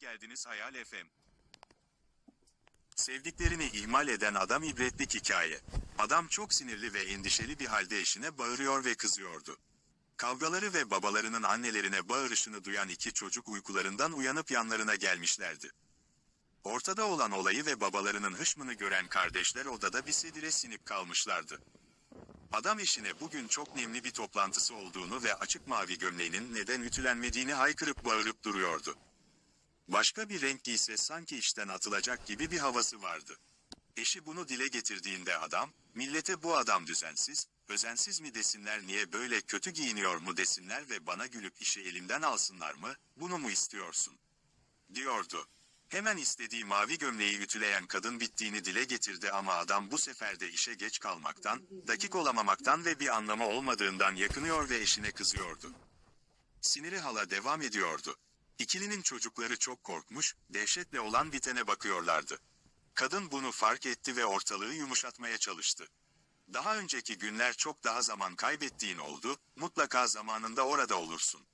geldiniz Hayal FM. Sevdiklerini ihmal eden adam ibretlik hikaye. Adam çok sinirli ve endişeli bir halde eşine bağırıyor ve kızıyordu. Kavgaları ve babalarının annelerine bağırışını duyan iki çocuk uykularından uyanıp yanlarına gelmişlerdi. Ortada olan olayı ve babalarının hışmını gören kardeşler odada bir sedire sinip kalmışlardı. Adam eşine bugün çok nemli bir toplantısı olduğunu ve açık mavi gömleğinin neden ütülenmediğini haykırıp bağırıp duruyordu. Başka bir renk giyse sanki işten atılacak gibi bir havası vardı. Eşi bunu dile getirdiğinde adam, millete bu adam düzensiz, özensiz mi desinler niye böyle kötü giyiniyor mu desinler ve bana gülüp işi elimden alsınlar mı, bunu mu istiyorsun? Diyordu. Hemen istediği mavi gömleği ütüleyen kadın bittiğini dile getirdi ama adam bu sefer de işe geç kalmaktan, dakik olamamaktan ve bir anlamı olmadığından yakınıyor ve eşine kızıyordu. Siniri hala devam ediyordu. İkilinin çocukları çok korkmuş, dehşetle olan bitene bakıyorlardı. Kadın bunu fark etti ve ortalığı yumuşatmaya çalıştı. Daha önceki günler çok daha zaman kaybettiğin oldu, mutlaka zamanında orada olursun.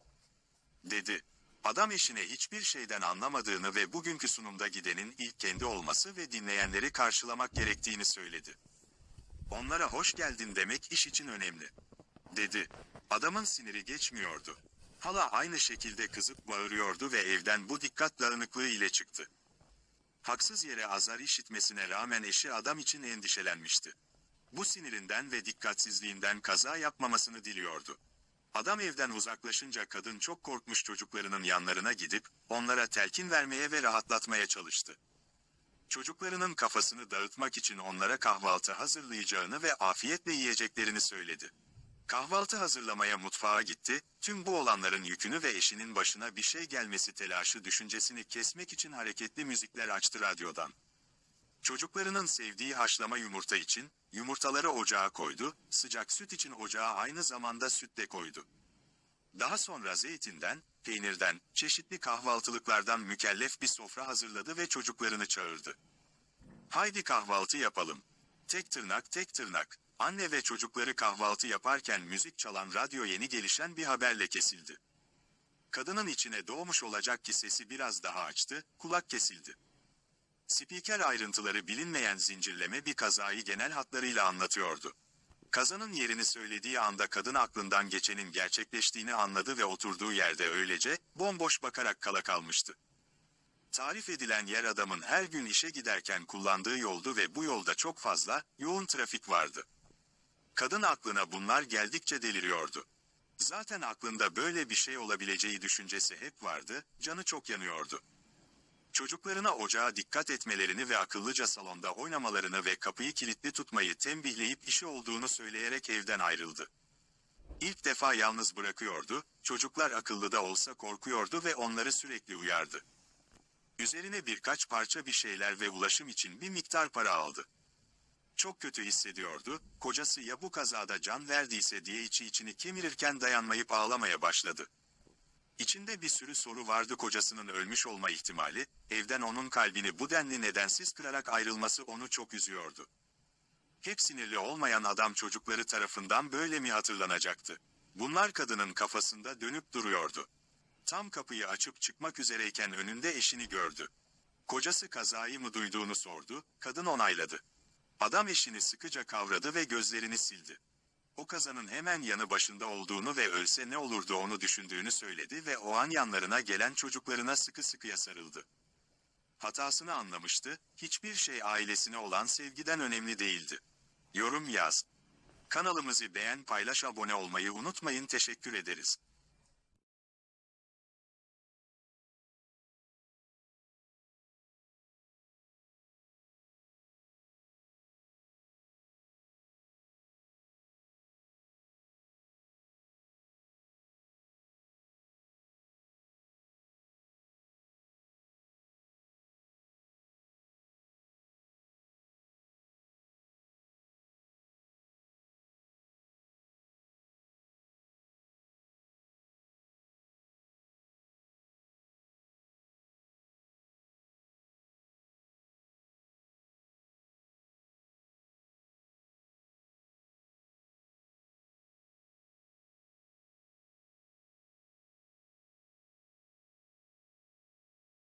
Dedi. Adam eşine hiçbir şeyden anlamadığını ve bugünkü sunumda gidenin ilk kendi olması ve dinleyenleri karşılamak gerektiğini söyledi. Onlara hoş geldin demek iş için önemli. Dedi. Adamın siniri geçmiyordu. Hala aynı şekilde kızıp bağırıyordu ve evden bu dikkat dağınıklığı ile çıktı. Haksız yere azar işitmesine rağmen eşi adam için endişelenmişti. Bu sinirinden ve dikkatsizliğinden kaza yapmamasını diliyordu. Adam evden uzaklaşınca kadın çok korkmuş çocuklarının yanlarına gidip onlara telkin vermeye ve rahatlatmaya çalıştı. Çocuklarının kafasını dağıtmak için onlara kahvaltı hazırlayacağını ve afiyetle yiyeceklerini söyledi. Kahvaltı hazırlamaya mutfağa gitti, tüm bu olanların yükünü ve eşinin başına bir şey gelmesi telaşı düşüncesini kesmek için hareketli müzikler açtı radyodan. Çocuklarının sevdiği haşlama yumurta için, yumurtaları ocağa koydu, sıcak süt için ocağa aynı zamanda süt de koydu. Daha sonra zeytinden, peynirden, çeşitli kahvaltılıklardan mükellef bir sofra hazırladı ve çocuklarını çağırdı. Haydi kahvaltı yapalım. Tek tırnak tek tırnak. Anne ve çocukları kahvaltı yaparken müzik çalan radyo yeni gelişen bir haberle kesildi. Kadının içine doğmuş olacak ki sesi biraz daha açtı, kulak kesildi. Spiker ayrıntıları bilinmeyen zincirleme bir kazayı genel hatlarıyla anlatıyordu. Kazanın yerini söylediği anda kadın aklından geçenin gerçekleştiğini anladı ve oturduğu yerde öylece, bomboş bakarak kala kalmıştı. Tarif edilen yer adamın her gün işe giderken kullandığı yoldu ve bu yolda çok fazla, yoğun trafik vardı. Kadın aklına bunlar geldikçe deliriyordu. Zaten aklında böyle bir şey olabileceği düşüncesi hep vardı, canı çok yanıyordu. Çocuklarına ocağa dikkat etmelerini ve akıllıca salonda oynamalarını ve kapıyı kilitli tutmayı tembihleyip işi olduğunu söyleyerek evden ayrıldı. İlk defa yalnız bırakıyordu, çocuklar akıllı da olsa korkuyordu ve onları sürekli uyardı. Üzerine birkaç parça bir şeyler ve ulaşım için bir miktar para aldı. Çok kötü hissediyordu, kocası ya bu kazada can verdiyse diye içi içini kemirirken dayanmayıp ağlamaya başladı. İçinde bir sürü soru vardı kocasının ölmüş olma ihtimali, evden onun kalbini bu denli nedensiz kırarak ayrılması onu çok üzüyordu. Hep sinirli olmayan adam çocukları tarafından böyle mi hatırlanacaktı? Bunlar kadının kafasında dönüp duruyordu. Tam kapıyı açıp çıkmak üzereyken önünde eşini gördü. Kocası kazayı mı duyduğunu sordu, kadın onayladı. Adam eşini sıkıca kavradı ve gözlerini sildi. O kazanın hemen yanı başında olduğunu ve ölse ne olurdu onu düşündüğünü söyledi ve o an yanlarına gelen çocuklarına sıkı sıkıya sarıldı. Hatasını anlamıştı, hiçbir şey ailesine olan sevgiden önemli değildi. Yorum yaz. Kanalımızı beğen paylaş abone olmayı unutmayın teşekkür ederiz.